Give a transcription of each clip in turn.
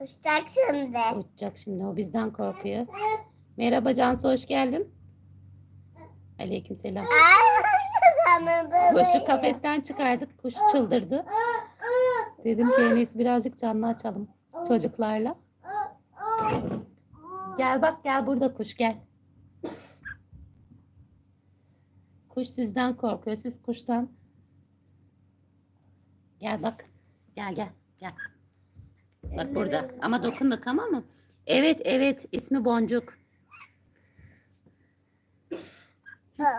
Uçacak şimdi. Uçacak şimdi. O bizden korkuyor. Merhaba Cansu hoş geldin. Aleykümselam. Kuşu kafesten çıkardık. Kuş çıldırdı. Dedim ki en iyisi birazcık canlı açalım çocuklarla. Gel bak gel burada kuş gel. Kuş sizden korkuyor. Siz kuştan. Gel bak. Gel gel gel. Bak burada. Ama dokunma tamam mı? Evet evet ismi Boncuk.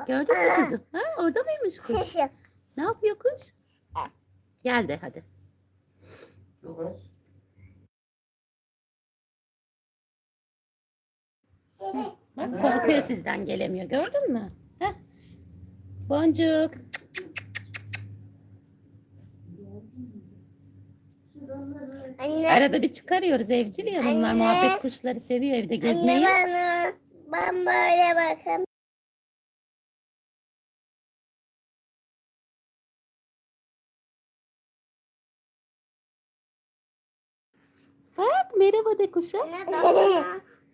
Gördün mü kızım? Ha, orada mıymış kuş? Ne yapıyor kuş? Gel de hadi. Çok az. Bak korkuyor sizden gelemiyor. Gördün mü? Heh. Boncuk. Anne, Arada bir çıkarıyoruz evcil ya bunlar. Anne. Muhabbet kuşları seviyor evde gezmeyi. anne bana. Ben böyle bakayım. Bak merhaba de kuşa. Ne dokunma.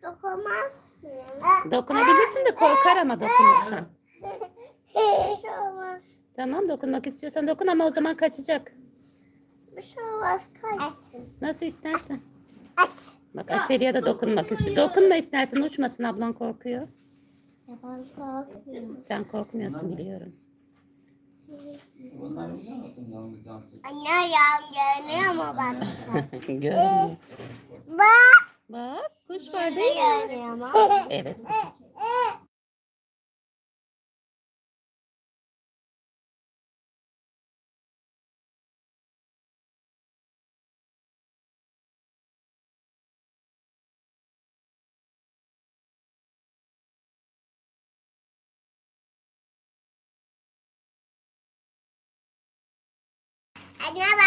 Dokunmaz mıyım? Dokunabilirsin de korkar ama dokunursan. Şey. Tamam dokunmak istiyorsan dokun ama o zaman kaçacak. Bir şey olmaz. Kaçsın. Nasıl istersen. Aç. Bak Açelya'ya da dokunmak istiyor. Dokunma istersen uçmasın ablan korkuyor. Ya ben korkmuyorum. Sen korkmuyorsun biliyorum. Anne ayağım görünüyor mu bak? Görünüyor. Bak. Bak kuş var değil mi? Evet.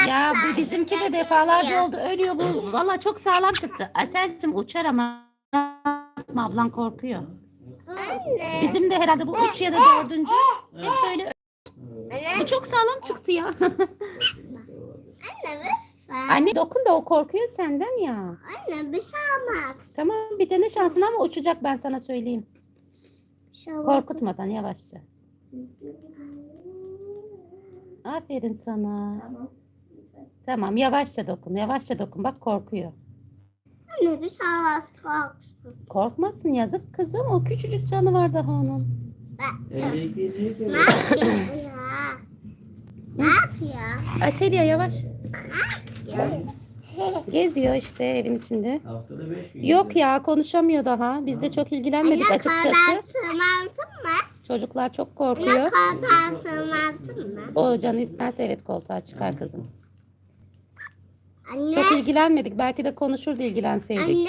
Ya bu bizimki de defalarca oldu. Ölüyor bu. Valla çok sağlam çıktı. Aselcim uçar ama ablan korkuyor. Anne. Bizim de herhalde bu üç ya da dördüncü. Hep böyle. Anne. Bu çok sağlam çıktı ya. Anne bir Anne dokun da o korkuyor senden ya. Anne bir şey olmaz. Tamam bir dene şansını ama uçacak ben sana söyleyeyim. Bir şey olmaz. Korkutmadan yavaşça. Aferin sana. Tamam yavaşça dokun. Yavaşça dokun. Bak korkuyor. Anne bir olmaz. Korksun. Korkmasın yazık kızım. O küçücük canı var daha onun. Ne yapıyor ya? Ne yapıyor? Açelya yavaş. Ya. Geziyor işte evin içinde. Haftada beş gün. Yok ya konuşamıyor daha. Biz de çok ilgilenmedik Anne açıkçası. koldan tırmansın mı? Çocuklar çok korkuyor. koldan tırmansın mı? O canı isterse evet koltuğa çıkar kızım. Anne. Çok ilgilenmedik. Belki de konuşur da ilgilenseydik. Anne.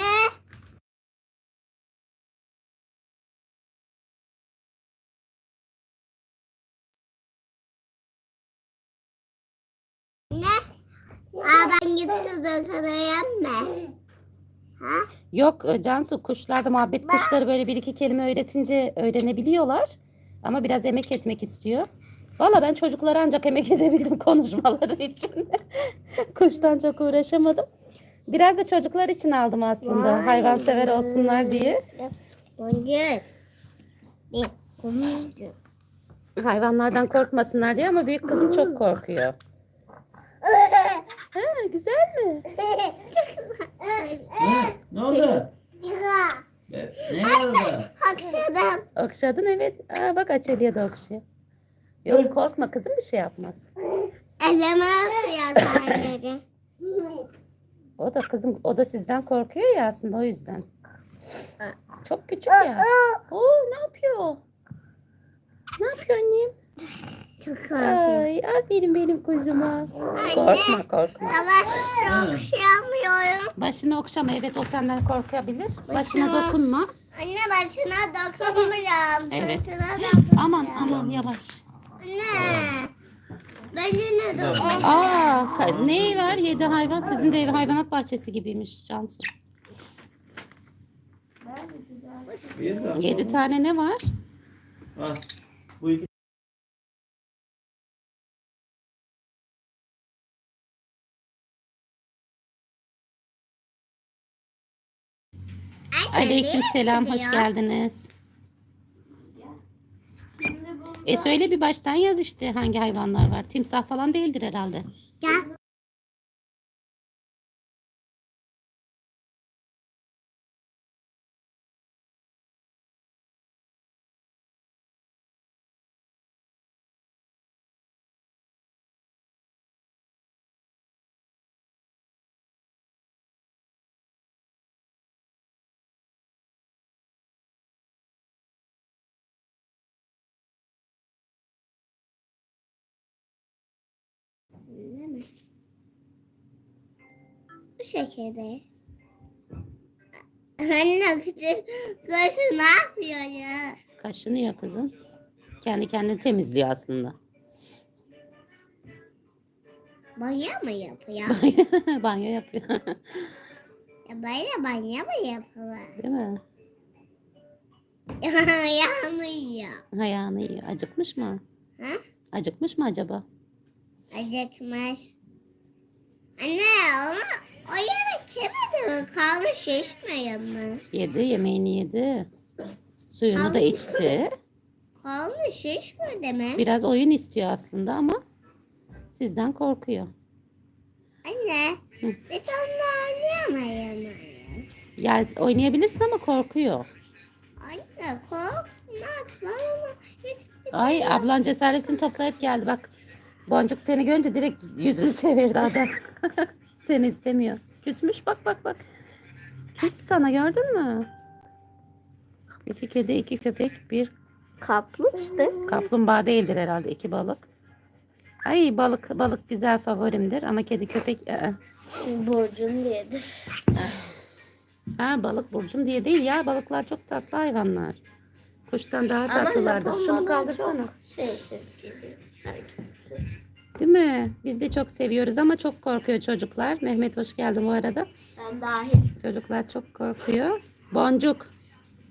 Aa gitti dokunayım mı? Ha? Yok e, Cansu kuşlarda muhabbet kuşları böyle bir iki kelime öğretince öğrenebiliyorlar. Ama biraz emek etmek istiyor. Valla ben çocuklara ancak emek edebildim konuşmaları için. Kuştan çok uğraşamadım. Biraz da çocuklar için aldım aslında. Vay. Hayvansever olsunlar diye. Hayvanlardan korkmasınlar diye ama büyük kızım çok korkuyor. Ha, güzel mi? Ne? Ne oldu? Ne, ne oldu? Hakşadım. Okşadın evet. Aa, bak Açelya'ya da okşuyor. Yok korkma kızım bir şey yapmaz. Asıyor sadece. O da kızım o da sizden korkuyor ya aslında o yüzden. Çok küçük ya. Oo ne yapıyor? Ne yapıyor annem? Çok korkuyorum. Ay aferin benim kuzuma. Korkma korkma. Ama okşayamıyorum. Başını okşama evet o senden korkabilir. Başına dokunma. Anne başına dokunmuyorum. Evet. Sırtına dokunmuyorum. Aman aman yavaş. Anne. Başına dokunmuyorum. Aa ne var yedi hayvan sizin de ev hayvanat bahçesi gibiymiş Cansu. Yedi tane ne var? Al. Bu iki Aleyküm selam, hoş geldiniz. E söyle bir baştan yaz işte hangi hayvanlar var. Timsah falan değildir herhalde. Gel. Bu şekilde. Anne küçük kızı ne yapıyor ya? Kaşınıyor kızım. Kendi kendini temizliyor aslında. Banyo mu yapıyor? Banyo yapıyor. ya böyle banyo mu yapıyor? Değil mi? Yanıyor. Ayağını yiyor. Acıkmış mı? Ha? Acıkmış mı acaba? Acıkmış. Anne onu o yemek yemedi mi? Kalmış şişmiyor mu? Yedi, yemeğini yedi. Suyunu da içti. Kalmış şişmedi mi? Biraz oyun istiyor aslında ama sizden korkuyor. Anne Hı. biz onunla oynayamayız. Ya oynayabilirsin ama korkuyor. Anne korkmaz. Bana Ay ablan cesaretini toplayıp geldi bak. Boncuk seni görünce direkt yüzünü çevirdi adam. seni istemiyor. Küsmüş bak bak bak. Küs sana gördün mü? İki kedi, iki köpek, bir kapmıştı. kaplumbağa değildir herhalde iki balık. Ay balık balık güzel favorimdir ama kedi köpek ı-ı. Borcum diyedir. Ha balık burcum diye değil ya balıklar çok tatlı hayvanlar. Kuştan daha tatlılardır. Şunu kaldırsana. Şeysiz gibi. Değil mi? Biz de çok seviyoruz ama çok korkuyor çocuklar. Mehmet hoş geldin bu arada. Ben dahil. Çocuklar çok korkuyor. Boncuk.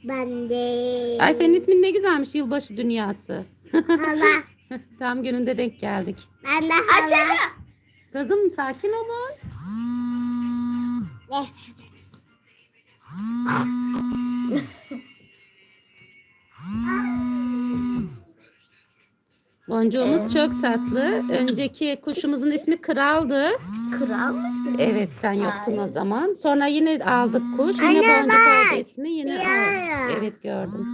Ben de. Ay senin ismin ne güzelmiş yılbaşı dünyası. Hala. Tam gününde denk geldik. Ben de hala. Kızım sakin olun. Boncuğumuz çok tatlı. Önceki kuşumuzun ismi Kral'dı. Kral mı? Evet sen yoktun o zaman. Sonra yine aldık kuş. Yine Anne boncuk bak. oldu ismi. Yine Ya. o. Evet gördüm.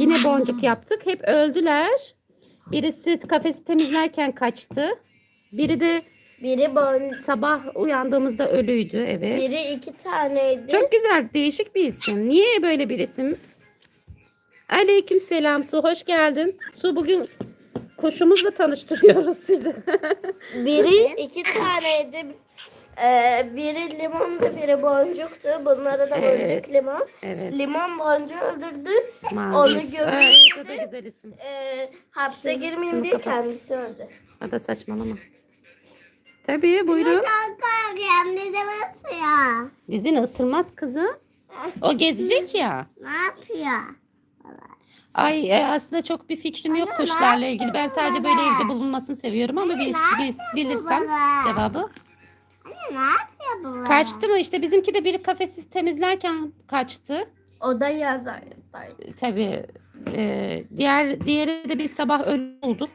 Yine boncuk yaptık. Hep öldüler. Birisi kafesi temizlerken kaçtı. Biri de Biri bon, sabah uyandığımızda ölüydü. Evet. biri iki taneydi. Çok güzel, değişik bir isim. Niye böyle bir isim? Aleyküm selam Su, hoş geldin. Su bugün kuşumuzla tanıştırıyoruz sizi. Biri iki taneydi. Ee, biri limondu, biri boncuktu. Bunlara da Evet. boncuk limon. evet. Limon boncuğu öldürdü. Maviş. görünce- Evet, o da güzel isim. Ee, hapse girmeyeyim şunu diye kapat. kendisi öldü. O da saçmalama. Tabii buyurun. Korkuyorum. Ne demesi ya? Dizini ısırmaz kızım. O gezecek ya. Ne yapıyor? Ay e, aslında çok bir fikrim yok Anne, kuşlarla ilgili. Ben sadece böyle evde bulunmasını seviyorum ama bir, bir, bilirsem baba? cevabı. Anne ne yapıyor bu? Kaçtı mı? İşte bizimki de biri kafesi temizlerken kaçtı. O da yaz ayındaydı. Tabii e, diğer diğeri de bir sabah ölü bulduk.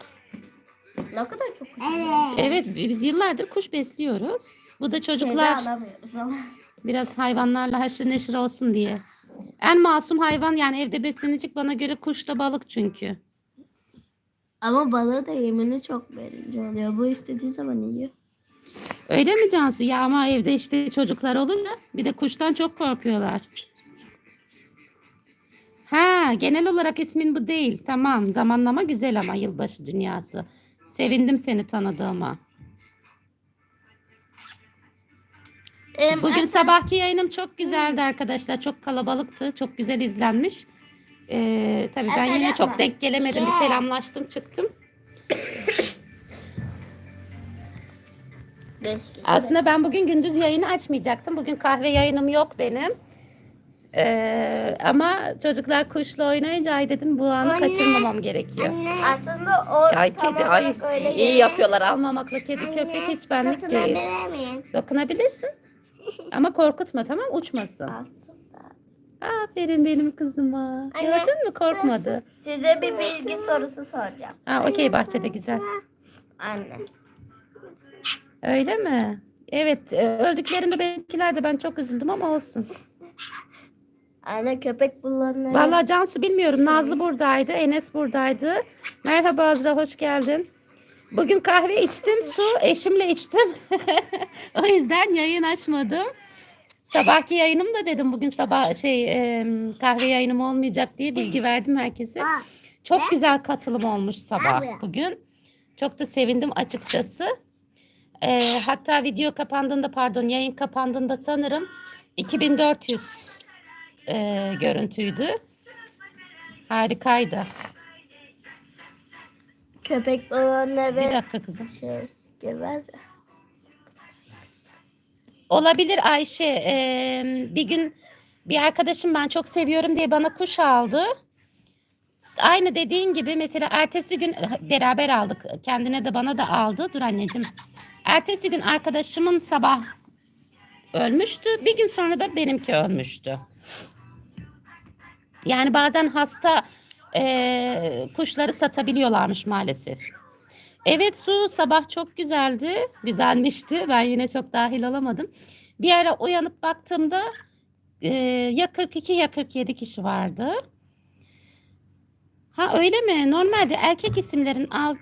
Ne kadar çok Evet. Evet biz yıllardır kuş besliyoruz. Bu da çocuklar alamıyoruz ama. biraz hayvanlarla haşır neşir olsun diye. En masum hayvan yani evde beslenecek bana göre kuşla balık çünkü. Ama balığı da yemini çok verince oluyor. Bu istediği zaman yiyor. Öyle mi Cansu? Ya ama evde işte çocuklar olunca bir de kuştan çok korkuyorlar. Ha, genel olarak ismin bu değil. Tamam, zamanlama güzel ama yılbaşı dünyası. Sevindim seni tanıdığıma. Bugün sabahki yayınım çok güzeldi arkadaşlar. Çok kalabalıktı. Çok güzel izlenmiş. Ee, tabii ben yine yapma. çok denk gelemedim. Bir selamlaştım çıktım. Aslında ben bugün gündüz yayını açmayacaktım. Bugün kahve yayınım yok benim. Ee, ama çocuklar kuşla oynayınca ay dedim bu anı Anne. kaçırmamam gerekiyor. Aslında o Ay tam kedi ay öyle iyi yapıyorlar almamakla kedi köpek hiç benlik değil. Dokunabilir miyim? Dokunabilirsin. Ama korkutma tamam uçmasın. Aslında. Aferin benim kızıma. Gördün mü korkmadı. Size bir bilgi sorusu soracağım. Ha okey bahçede güzel. Anne. Öyle mi? Evet e, öldüklerinde benimkiler de ben çok üzüldüm ama olsun. Anne köpek bulanları. Vallahi Cansu bilmiyorum. Nazlı buradaydı. Enes buradaydı. Merhaba Azra hoş geldin. Bugün kahve içtim. Su eşimle içtim. o yüzden yayın açmadım. Sabahki yayınım da dedim bugün sabah şey e, kahve yayınım olmayacak diye bilgi verdim herkese. Çok güzel katılım olmuş sabah bugün. Çok da sevindim açıkçası. E, hatta video kapandığında pardon yayın kapandığında sanırım 2400 e, görüntüydü. Harikaydı. Köpek bulanları. Bir dakika kızım. Şey, girmez ya. Olabilir Ayşe. Ee, bir gün bir arkadaşım ben çok seviyorum diye bana kuş aldı. Aynı dediğin gibi mesela ertesi gün beraber aldık. Kendine de bana da aldı. Dur anneciğim. Ertesi gün arkadaşımın sabah ölmüştü. Bir gün sonra da benimki ölmüştü. Yani bazen hasta eee, kuşları satabiliyorlarmış maalesef. Evet su sabah çok güzeldi. Güzelmişti. Ben yine çok dahil olamadım. Bir ara uyanıp baktığımda eee, ya 42 ya 47 kişi vardı. Ha öyle mi? Normalde erkek isimlerin al-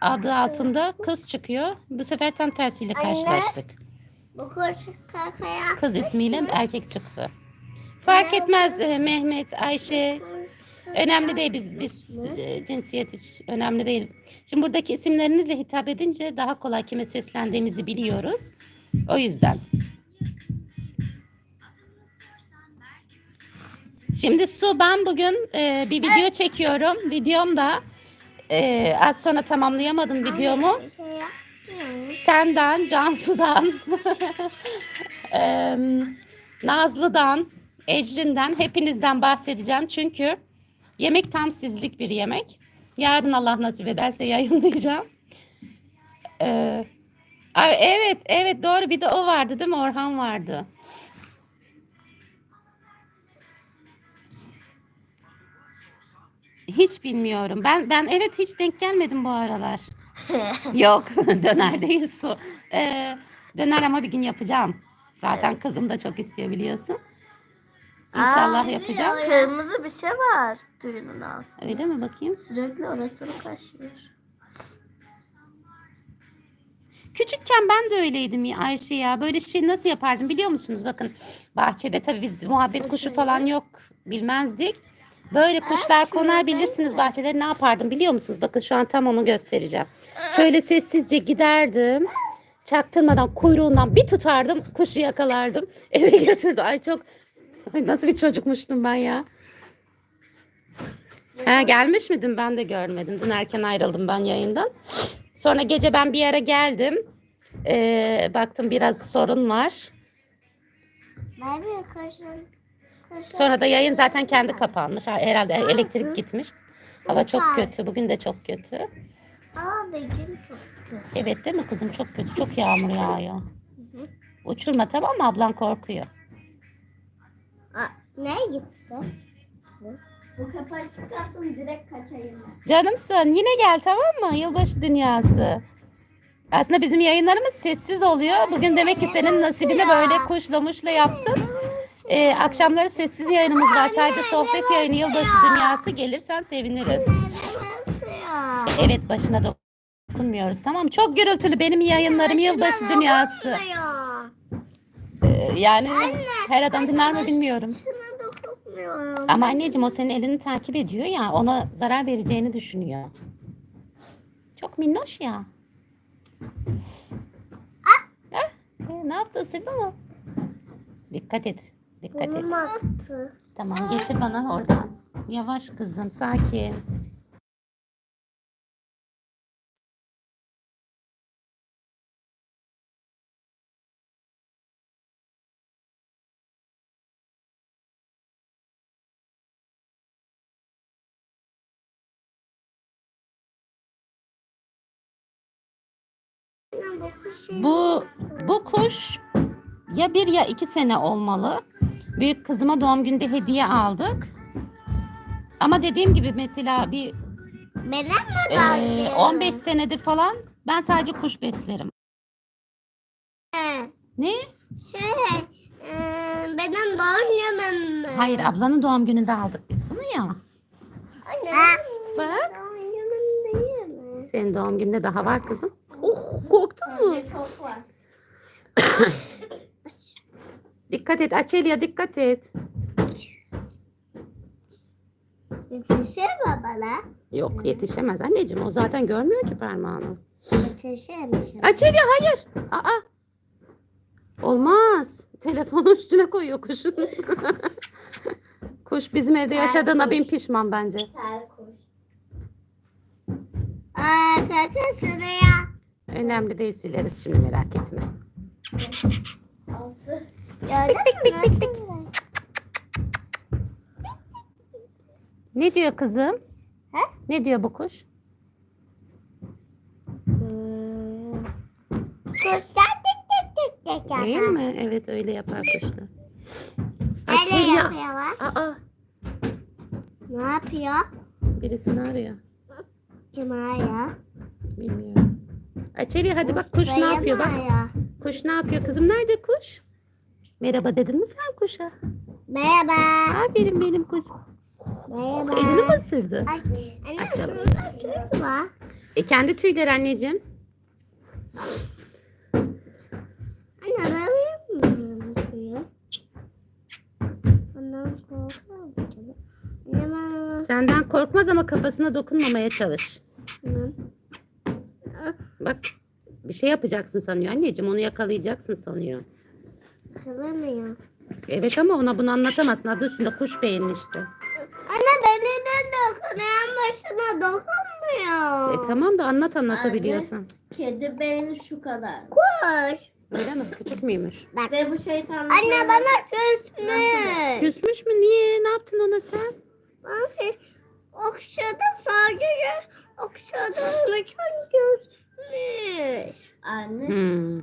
adı altında kız çıkıyor. Bu sefer tam tersiyle Anne. karşılaştık. Bu kuş kakaya. Kız ismiyle erkek çıktı. Fark etmez e, Mehmet, Ayşe. Önemli değil biz biz e, cinsiyet hiç önemli değil. Şimdi buradaki isimlerinizle hitap edince daha kolay kime seslendiğimizi biliyoruz. O yüzden. Şimdi Su ben bugün e, bir video çekiyorum. Videomda e, az sonra tamamlayamadım videomu. Şey. Senden, Cansu'dan, em, Nazlı'dan, Ecrin'den hepinizden bahsedeceğim. Çünkü yemek tam sizlik bir yemek. Yarın Allah nasip ederse yayınlayacağım. Ee, evet, evet doğru bir de o vardı değil mi? Orhan vardı. Hiç bilmiyorum. Ben ben evet hiç denk gelmedim bu aralar. Yok döner değil su. Ee, döner ama bir gün yapacağım. Zaten kızım da çok istiyor biliyorsun. İnşallah Aa, yapacağım. Kırmızı bir şey var türünün altında. Öyle mi bakayım? Sürekli orasını kaşıyor. Küçükken ben de öyleydim ya Ayşe ya. Böyle şey nasıl yapardım biliyor musunuz? Bakın bahçede tabii biz muhabbet kuşu falan yok bilmezdik. Böyle kuşlar konar bilirsiniz bahçede ne yapardım biliyor musunuz? Bakın şu an tam onu göstereceğim. Şöyle sessizce giderdim. Çaktırmadan kuyruğundan bir tutardım. Kuşu yakalardım. Eve götürdü. Ay çok Ay nasıl bir çocukmuştum ben ya. Ha, gelmiş miydin? Ben de görmedim. Dün erken ayrıldım ben yayından. Sonra gece ben bir yere geldim. Ee, baktım biraz sorun var. Nerede kaşın? Sonra da yayın zaten kendi kapanmış. Ha, Herhalde elektrik gitmiş. Hava çok kötü. Bugün de çok kötü. Aa begin çok kötü. Evet değil mi kızım? Çok kötü. Çok yağmur yağıyor. Uçurma tamam mı? Ablan korkuyor. Aa, ne gitti? Bu kapı açık kalsın direkt kaçayım ben. Canımsın. Yine gel tamam mı? Yılbaşı dünyası. Aslında bizim yayınlarımız sessiz oluyor. Bugün demek ki senin nasibini böyle kuşla muşla yaptın. Ee, akşamları sessiz yayınımız var. Sadece sohbet yayını yılbaşı dünyası. Gelirsen seviniriz. Evet başına dokunmuyoruz tamam? Çok gürültülü benim yayınlarım yılbaşı dünyası. Ya. Ee, yani her adam dinler mi bilmiyorum. Dokunmuyorum. Ama anneciğim o senin elini takip ediyor ya ona zarar vereceğini düşünüyor. Çok minnoş ya. Ah, e, ne yaptı ısırdı mı? Dikkat et. Dikkat et. Attı. Tamam getir bana oradan. Yavaş kızım sakin. Bu bu kuş ya bir ya iki sene olmalı. Büyük kızıma doğum günde hediye aldık. Ama dediğim gibi mesela bir Benim mi e, 15 senedir falan ben sadece kuş beslerim. Ne? Şey, e, benim doğum günüm mü? Hayır ablanın doğum gününde aldık biz bunu ya. Anne. Bak. Doğum günüm değil mi? Senin doğum gününde daha var kızım. Oh korktun mu? Bence çok var. Dikkat et Açelya dikkat et. Yetişir mi bana? Yok yetişemez anneciğim o zaten görmüyor ki parmağını. Yetişirmiş. Açelya hayır. Aa. Olmaz. Telefonun üstüne koyuyor kuşun. Kuş bizim evde yaşadığına bin pişman bence. Güzel kuş. Aa kakasını ya. Önemli değil sileriz şimdi merak etme. Altı. Gördün mü? Ne diyor kızım? He? Ne diyor bu kuş? Hmm. Kuşlar tek tek tek tek yapar. Değil mi? Evet öyle yapar kuşlar. Öyle Açelya. yapıyorlar. Aa Ne yapıyor? birisini arıyor. Kim arıyor? Bilmiyorum. Açelya hadi bak kuş ne yapıyor bak. Kuş ne yapıyor kızım? Nerede kuş? Merhaba dedin mi sen kuşa? Merhaba. Aferin benim kuşum. Merhaba. Elini mi ısırdı? Aç. Anne Açalım. E kendi tüyleri anneciğim. Anne alabilir miyim bu suyu? Ondan Senden korkmaz ama kafasına dokunmamaya çalış. Bak bir şey yapacaksın sanıyor anneciğim. Onu yakalayacaksın sanıyor. Kılamıyor. Evet ama ona bunu anlatamazsın. Adı üstünde kuş beyinli işte. Anne belinin dokunayan başına dokunmuyor. E tamam da anlat anlatabiliyorsan. Kedi beyni şu kadar. Kuş. Öyle mi? Küçük müymüş? Ve bu şeytan... Anne bana küsmüş. Küsmüş mü? Niye? Ne yaptın ona sen? Ben okşadım sadece okşadım için küsmüş. Anne Hmm.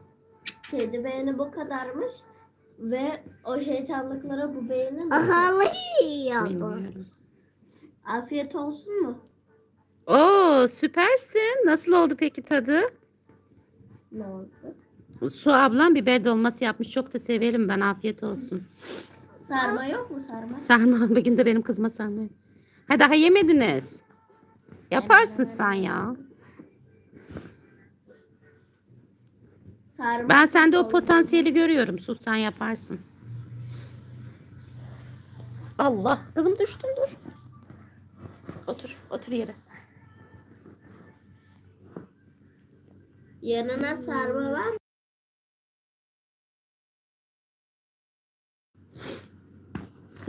kedi beyni bu kadarmış ve o şeytanlıklara bu beynin Ağlıyor Bilmiyorum. Afiyet olsun mu? Oo süpersin. Nasıl oldu peki tadı? Ne oldu? Su ablam biber dolması yapmış. Çok da severim ben. Afiyet olsun. Sarma yok mu sarma? Sarma. Bugün de benim kızıma sarma. Ha daha yemediniz. Yaparsın sen ya. Sarma. Ben sende o potansiyeli görüyorum. Sus sen yaparsın. Allah. Kızım düştün dur. Otur. Otur yere. Yanına sarma var mı?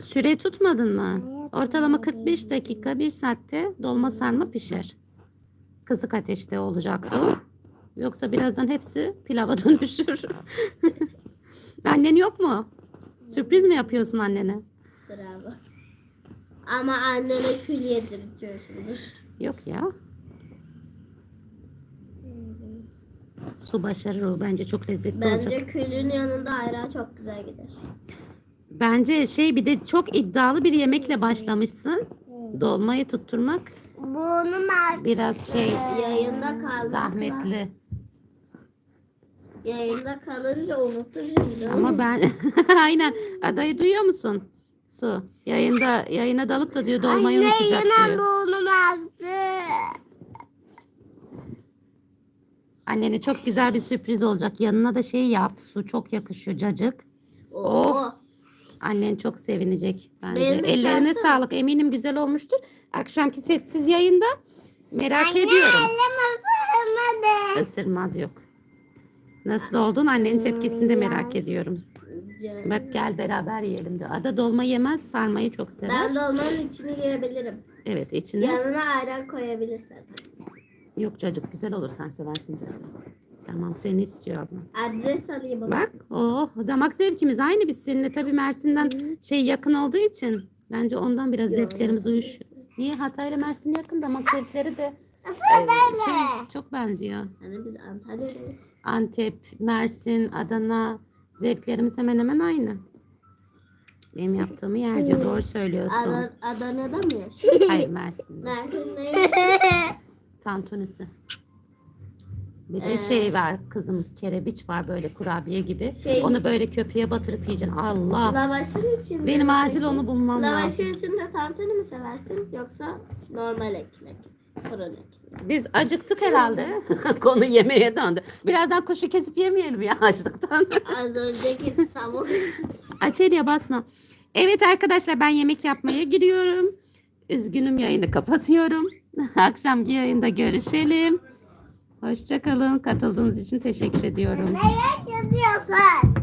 Süre tutmadın mı? Ortalama 45 dakika 1 saatte dolma sarma pişer. Kısık ateşte olacaktı o. Yoksa birazdan hepsi pilava dönüşür. Annen yok mu? Sürpriz mi yapıyorsun annene? Bravo. Ama annene kül yedirtiyorsunuz. Yok ya. Su başarır o. Bence çok lezzetli olacak. Bence külün yanında ayran çok güzel gider. Bence şey bir de çok iddialı bir yemekle başlamışsın. Dolmayı tutturmak Bunu biraz şey yayında kaldı. zahmetli. Yayında kalınca unuturuz. Ama ben aynen adayı duyuyor musun? Su yayında yayına dalıp da diyor dolmayı unutacak diyor. burnum aktı. Annene çok güzel bir sürpriz olacak. Yanına da şey yap. Su çok yakışıyor cacık. Oh. Annen çok sevinecek bence. Benim de Ellerine çarptı. sağlık. Eminim güzel olmuştur. Akşamki sessiz yayında merak ediyorum. ısırmadı. Isırmaz yok. Nasıl oldun? Annenin tepkisini de merak ediyorum. Bak gel beraber yiyelim diyor. Ada dolma yemez, sarmayı çok sever. Ben dolmanın içini yiyebilirim. Evet içine. Yanına ayran koyabilirsen. Yok cacık güzel olur sen seversin cacık. Tamam seni istiyor ablam. Adres alayım. Bak oh damak zevkimiz aynı biz seninle tabii Mersin'den şey yakın olduğu için bence ondan biraz zevklerimiz uyuş. Niye Hatay ile Mersin yakın damak zevkleri de e, şey, çok benziyor. Hani biz Antalya'dayız. Antep, Mersin, Adana zevklerimiz hemen hemen aynı. Benim yaptığımı yer diyor. Doğru söylüyorsun. Adan- Adana'da mı yaşıyorsun? Hayır Mersin'de. Mersin'de Tantunisi. Bir Ee. de şey var kızım kerebiç var böyle kurabiye gibi. Şey- Onu böyle köpüğe batırıp yiyeceksin. Allah. Lavaşın içinde. Benim acil onu bulmam lazım. Lavaşın içinde tantuni mi seversin yoksa normal ekmek? Fırın ekmek. Biz acıktık herhalde. Konu yemeğe döndü. Birazdan kuşu kesip yemeyelim ya açlıktan. Az önceki tavuk. Açeliye basma. Evet arkadaşlar ben yemek yapmaya giriyorum. Üzgünüm yayını kapatıyorum. Akşamki yayında görüşelim. Hoşçakalın. Katıldığınız için teşekkür ediyorum. Nereye gidiyorsun?